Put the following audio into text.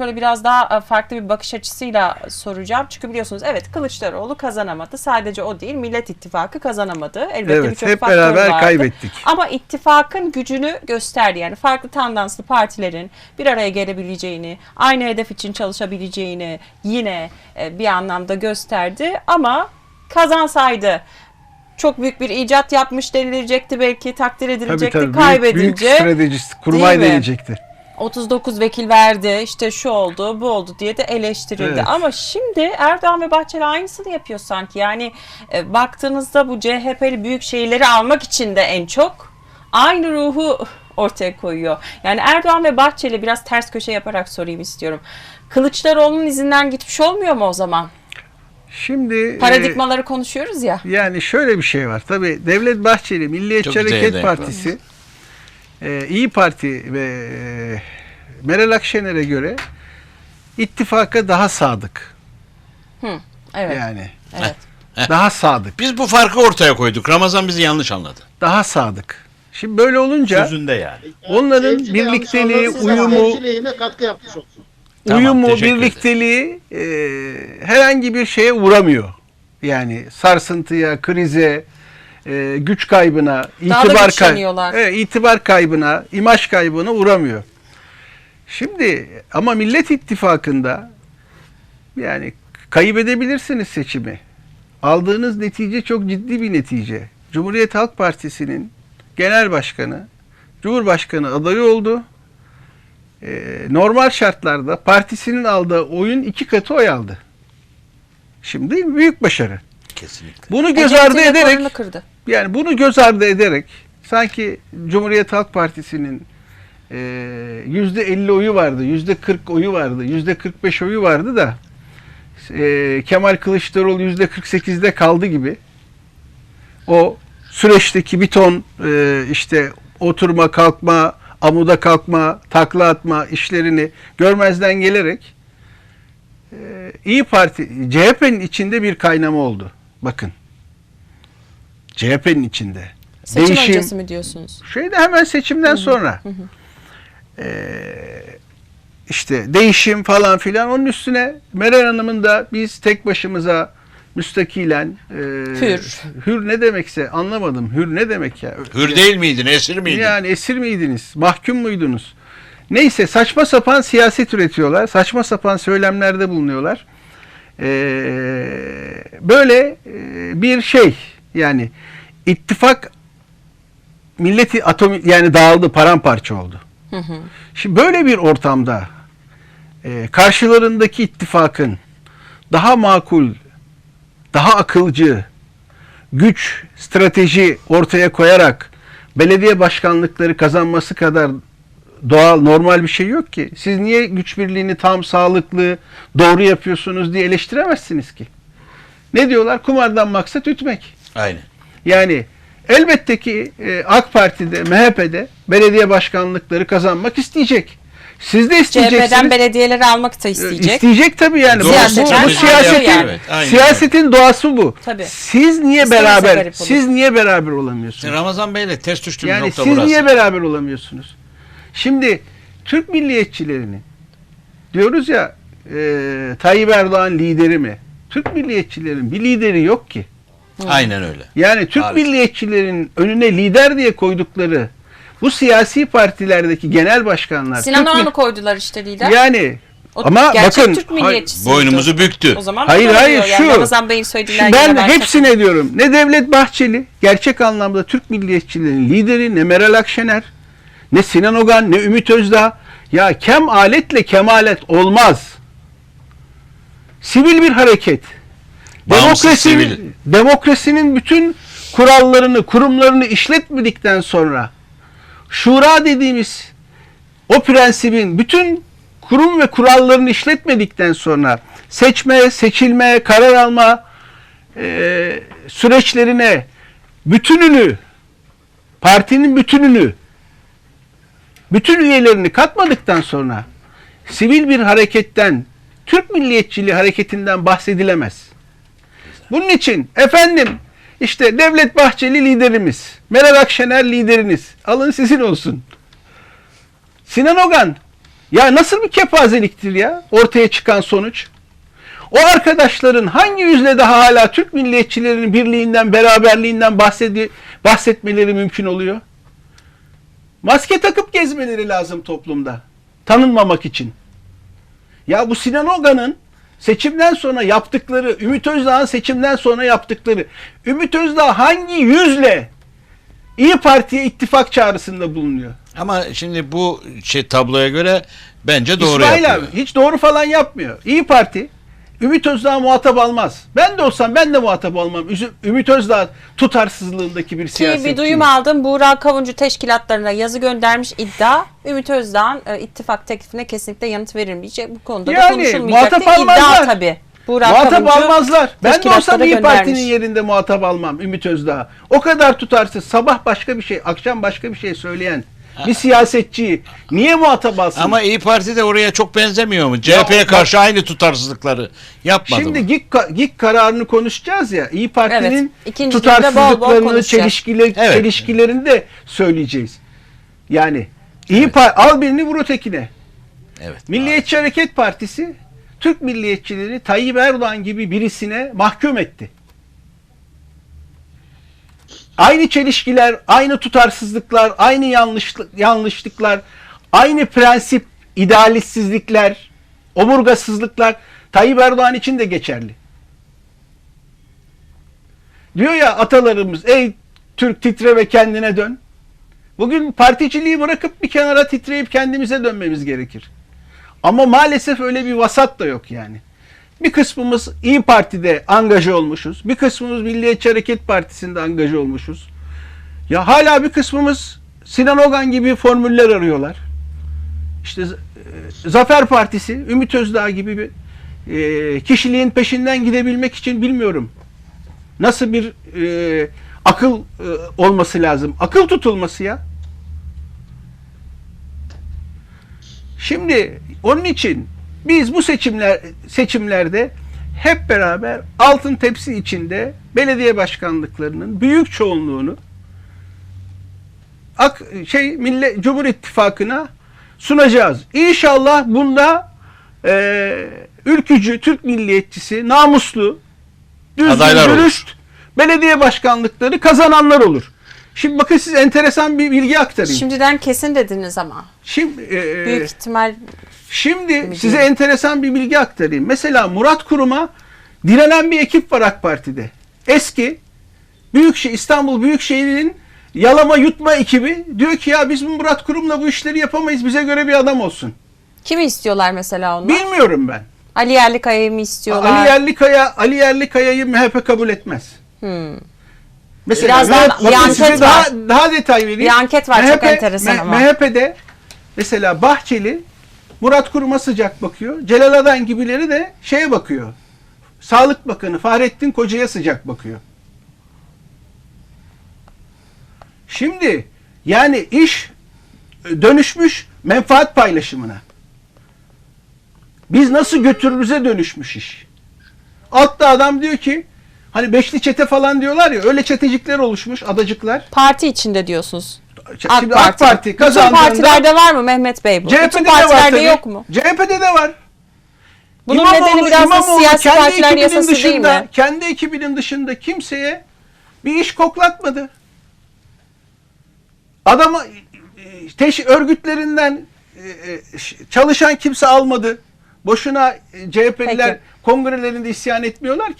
şöyle biraz daha e, farklı bir bakış açısıyla soracağım. Çünkü biliyorsunuz evet Kılıçdaroğlu kazanamadı. Sadece o değil Millet İttifakı kazanamadı. Elbette Evet, birçok hep beraber vardı. kaybettik. Ama ittifakın gücünü gösterdi. Yani farklı tandanslı partilerin bir araya gelebileceğini, aynı hedef için çalışabileceğini yine e, bir anlamda gösterdi. Ama kazansaydı çok büyük bir icat yapmış denilecekti belki takdir Tabii edilecekti tabii. Büyük, kaybedince. büyük stratejist, kurmay denecekti. 39 vekil verdi işte şu oldu bu oldu diye de eleştirildi. Evet. Ama şimdi Erdoğan ve Bahçeli aynısını yapıyor sanki. Yani e, baktığınızda bu CHP'li büyük şehirleri almak için de en çok aynı ruhu ortaya koyuyor. Yani Erdoğan ve Bahçeli biraz ters köşe yaparak sorayım istiyorum. Kılıçdaroğlu'nun izinden gitmiş olmuyor mu o zaman? Şimdi e, Paradigmaları konuşuyoruz ya. yani şöyle bir şey var. Tabii Devlet Bahçeli Milliyetçi Çok Hareket Partisi e, İyi Parti ve e, Meral Akşener'e göre ittifaka daha sadık. Evet. Yani evet. daha sadık. Biz bu farkı ortaya koyduk. Ramazan bizi yanlış anladı. Daha sadık. Şimdi böyle olunca Sözünde yani. onların Seyirci de yanlış birlikteliği, uyumu, seyirci lehine katkı yapmış olsun. Tamam, uyumu, teşekkür ederim. birlikteliği e, herhangi bir şeye uğramıyor. Yani sarsıntıya, krize, e, güç kaybına, itibar, kay-. Evet, itibar kaybına, imaj kaybına uğramıyor. Şimdi ama Millet İttifakı'nda yani kaybedebilirsiniz seçimi. Aldığınız netice çok ciddi bir netice. Cumhuriyet Halk Partisi'nin genel başkanı, Cumhurbaşkanı adayı oldu. Ee, normal şartlarda partisinin aldığı oyun iki katı oy aldı. Şimdi büyük başarı. Kesinlikle. Bunu göz Ecevit'in ardı ederek kırdı. yani bunu göz ardı ederek sanki Cumhuriyet Halk Partisi'nin e, yüzde 50 oyu vardı, yüzde 40 oyu vardı, yüzde 45 oyu vardı da e, Kemal Kılıçdaroğlu yüzde 48'de kaldı gibi o süreçteki bir ton e, işte oturma, kalkma, amuda kalkma, takla atma işlerini görmezden gelerek e, İyi Parti, CHP'nin içinde bir kaynama oldu. Bakın. CHP'nin içinde. Seçim Değişim- öncesi mi diyorsunuz? Şeyde hemen seçimden sonra. Ee, işte değişim falan filan onun üstüne Meral Hanım'ın da biz tek başımıza müstakilen e, Hür. hür ne demekse anlamadım. Hür ne demek ya? Hür değil miydin, esir miydin? Yani esir miydiniz? Mahkum muydunuz? Neyse saçma sapan siyaset üretiyorlar. Saçma sapan söylemlerde bulunuyorlar. Ee, böyle e, bir şey yani ittifak milleti atom yani dağıldı paramparça oldu. Şimdi böyle bir ortamda e, karşılarındaki ittifakın daha makul, daha akılcı, güç, strateji ortaya koyarak belediye başkanlıkları kazanması kadar doğal, normal bir şey yok ki. Siz niye güç birliğini tam sağlıklı, doğru yapıyorsunuz diye eleştiremezsiniz ki. Ne diyorlar? Kumardan maksat ütmek. Aynen. Yani elbette ki e, AK Parti'de, MHP'de belediye başkanlıkları kazanmak isteyecek. Siz de isteyeceksiniz. CHP'den belediyeleri almak da E, isteyecek. İsteyecek tabii yani. Bu, bu, Siyaseten bu öyle siyasetin, yani. Evet, aynen siyasetin doğası bu. Tabii. Siz niye İstemese beraber siz niye beraber olamıyorsunuz? Ramazan Bey'le ters düştüğümüz Yani nokta siz burası. niye beraber olamıyorsunuz? Şimdi Türk milliyetçilerini diyoruz ya e, Tayyip Erdoğan lideri mi? Türk milliyetçilerin bir lideri yok ki. Aynen öyle. Yani Türk Maalesef. milliyetçilerin önüne lider diye koydukları bu siyasi partilerdeki genel başkanlar Sinan Oğan'ı mi- koydular işte lider. yani O ama gerçek bakın Türk milliyetçisi. Boynumuzu büktü. O zaman Hayır, hayır, oluyor. Yani şu- Ramazan Bey'in söylediğinden ben hepsine diyorum. Ne Devlet Bahçeli gerçek anlamda Türk milliyetçilerin lideri, ne Meral Akşener, ne Sinan Ogan, ne Ümit Özdağ. Ya kem aletle kemalet olmaz. Sivil bir hareket. Bağımsız Demokrasinin, sivil. demokrasinin bütün kurallarını, kurumlarını işletmedikten sonra şura dediğimiz o prensibin bütün kurum ve kurallarını işletmedikten sonra seçme, seçilme, karar alma e, süreçlerine bütününü, partinin bütününü, bütün üyelerini katmadıktan sonra sivil bir hareketten, Türk milliyetçiliği hareketinden bahsedilemez. Bunun için efendim işte Devlet Bahçeli liderimiz, Meral Akşener lideriniz. Alın sizin olsun. Sinan Ogan Ya nasıl bir kepazeliktir ya ortaya çıkan sonuç? O arkadaşların hangi yüzle daha hala Türk milliyetçilerinin birliğinden, beraberliğinden bahsedi bahsetmeleri mümkün oluyor? Maske takıp gezmeleri lazım toplumda. Tanınmamak için. Ya bu Sinan Ogan'ın seçimden sonra yaptıkları, Ümit Özdağ'ın seçimden sonra yaptıkları, Ümit Özdağ hangi yüzle İyi Parti'ye ittifak çağrısında bulunuyor? Ama şimdi bu şey tabloya göre bence doğru İsmail yapıyor. abi hiç doğru falan yapmıyor. İyi Parti Ümit Özdağ muhatap almaz. Ben de olsam ben de muhatap olmam. Üzü- Ümit Özdağ tutarsızlığındaki bir siyasetçi. bir duyum aldım. Buğra Kavuncu teşkilatlarına yazı göndermiş iddia. Ümit Özdağ'ın e, ittifak teklifine kesinlikle yanıt verilmeyecek. Bu konuda da Yani konuşulmayacak muhatap iddia almazlar. tabii. Buğra Muhatap Kavuncu almazlar. Ben de olsam İyi. Parti'nin yerinde muhatap almam Ümit Özdağ. O kadar tutarsız. Sabah başka bir şey, akşam başka bir şey söyleyen bir siyasetçiyi niye muhatap alsın? Ama İyi Parti de oraya çok benzemiyor mu? CHP'ye karşı aynı tutarsızlıkları yapmadı Şimdi mı? GİK, ka- GİK kararını konuşacağız ya. İyi Parti'nin Evet, ikinci günde bol bol tutarsızlıklarını, konuşacağız. çelişkileri, Evet. çelişkilerini de söyleyeceğiz. Yani İyi Evet. Par- al birini vur ötekine. Evet. Milliyetçi Hareket Partisi Türk milliyetçileri Tayyip Erdoğan gibi birisine mahkum etti. Aynı çelişkiler, aynı tutarsızlıklar, aynı yanlışlık, yanlışlıklar, aynı prensip, idealistsizlikler, omurgasızlıklar Tayyip Erdoğan için de geçerli. Diyor ya atalarımız ey Türk titre ve kendine dön. Bugün particiliği bırakıp bir kenara titreyip kendimize dönmemiz gerekir. Ama maalesef öyle bir vasat da yok yani. Bir kısmımız İyi Parti'de angaja olmuşuz. Bir kısmımız Milliyetçi Hareket Partisi'nde angaja olmuşuz. Ya hala bir kısmımız Sinan Ogan gibi formüller arıyorlar. İşte e, Zafer Partisi, Ümit Özdağ gibi bir e, kişiliğin peşinden gidebilmek için bilmiyorum. Nasıl bir e, akıl e, olması lazım? Akıl tutulması ya. Şimdi onun için biz bu seçimler seçimlerde hep beraber altın tepsi içinde belediye başkanlıklarının büyük çoğunluğunu ak, şey Millet Cumhur İttifakı'na sunacağız. İnşallah bunda e, ülkücü, Türk milliyetçisi, namuslu, düzgün, Adaylar olur. dürüst belediye başkanlıkları kazananlar olur. Şimdi bakın siz enteresan bir bilgi aktarayım. Şimdi, Şimdiden kesin dediniz ama. e, Büyük ihtimal Şimdi size enteresan bir bilgi aktarayım. Mesela Murat Kurum'a direnen bir ekip var AK Parti'de. Eski Büyükşehir İstanbul Büyükşehir'in yalama yutma ekibi diyor ki ya biz bu Murat Kurum'la bu işleri yapamayız. Bize göre bir adam olsun. kimi istiyorlar mesela onlar? Bilmiyorum ben. Ali Yerlikaya'yı mı istiyorlar? Ali Yerlikaya Ali Yerlikaya'yı MHP kabul etmez. Hmm. Mesela Birazdan MHP bir bakın anket var. daha, detay vereyim. Bir anket var, çok enteresan ama. MHP'de mesela Bahçeli Murat Kurum'a sıcak bakıyor. Celal Adan gibileri de şeye bakıyor. Sağlık Bakanı Fahrettin Koca'ya sıcak bakıyor. Şimdi yani iş dönüşmüş menfaat paylaşımına. Biz nasıl götürürüze dönüşmüş iş. Altta adam diyor ki hani beşli çete falan diyorlar ya öyle çetecikler oluşmuş adacıklar. Parti içinde diyorsunuz. Şimdi AK AK Parti Bütün kazandığında partilerde var mı Mehmet Bey bu? CHP'de Bütün de var partilerde tabii. yok mu? CHP'de de var. Bunun İmamoğlu- nedeni biraz da siyasi kendi partiler ekibinin yasası dışında, değil mi? Kendi ekibinin dışında kimseye bir iş koklatmadı. Adamı e, teş örgütlerinden e, e, ş- çalışan kimse almadı. Boşuna e, CHP'liler Peki. kongrelerinde isyan etmiyorlar ki.